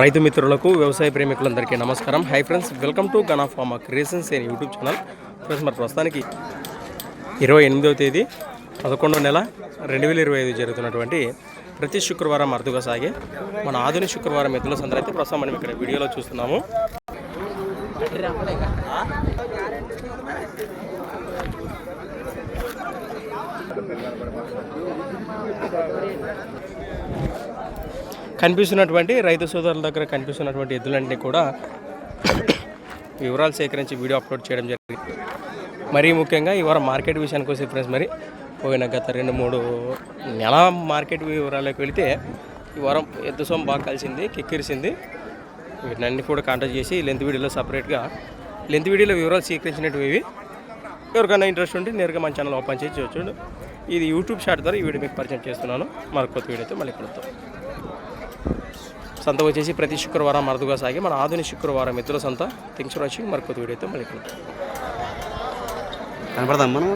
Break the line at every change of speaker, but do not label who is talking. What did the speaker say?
రైతు మిత్రులకు వ్యవసాయ ప్రేమికులందరికీ నమస్కారం. Hi friends welcome to gun of pharma creations and YouTube channel friends మరి ప్రస్తుతానికి ఇరవై ఎనిమిదవ తేదీ పదకొండవ నెల రెండు వేల ఇరవై ఐదు జరుగుతున్నటువంటి ప్రతి శుక్రవారం అరుదుగా సాగే మన ఆధునిక శుక్రవారం ఎద్దుల సందర్ అయితే ప్రస్తుతం మనం ఇక్కడ వీడియోలో చూస్తున్నాము. కనిపిస్తున్నటువంటి రైతు సోదరుల దగ్గర కనిపిస్తున్నటువంటి ఎద్దులన్నీ కూడా వివరాలు సేకరించి వీడియో అప్లోడ్ చేయడం జరిగింది. మరీ ముఖ్యంగా ఈ వారం మార్కెట్ విషయానికి వస్తే ఫ్రెండ్స్ మరి పోయిన గత రెండు మూడు నెల మార్కెట్ వివరాలకు వెళితే ఈ వారం ఎద్దు సొమ్ము బాగా కలిసింది కిక్కిరిసింది. వీటినన్ని కూడా కాంటాక్ట్ చేసి లెంత్ వీడియోలో సపరేట్గా లెంత్ వీడియోలో వివరాలు స్వీకరించినట్టు ఇవి ఎవరికైనా ఇంట్రెస్ట్ ఉంటే నేరుగా మన ఛానల్ ఓపెన్ చేసి చూడండి ఇది యూట్యూబ్ షాట్ ద్వారా ఈ వీడియో మీకు పరిచయం చేస్తున్నాను. మరొక కొత్త వీడియోతో మళ్ళీ కలుద్దాం. సంత వచ్చేసి ప్రతి శుక్రవారం అరుదుగా సాగి మన ఆధునిక శుక్రవారం మిత్రుల సంత. థింగ్స్ వచ్చి మరొక కొత్త వీడియోతో మళ్ళీ కలుద్దాం.
కనపడదాం మనం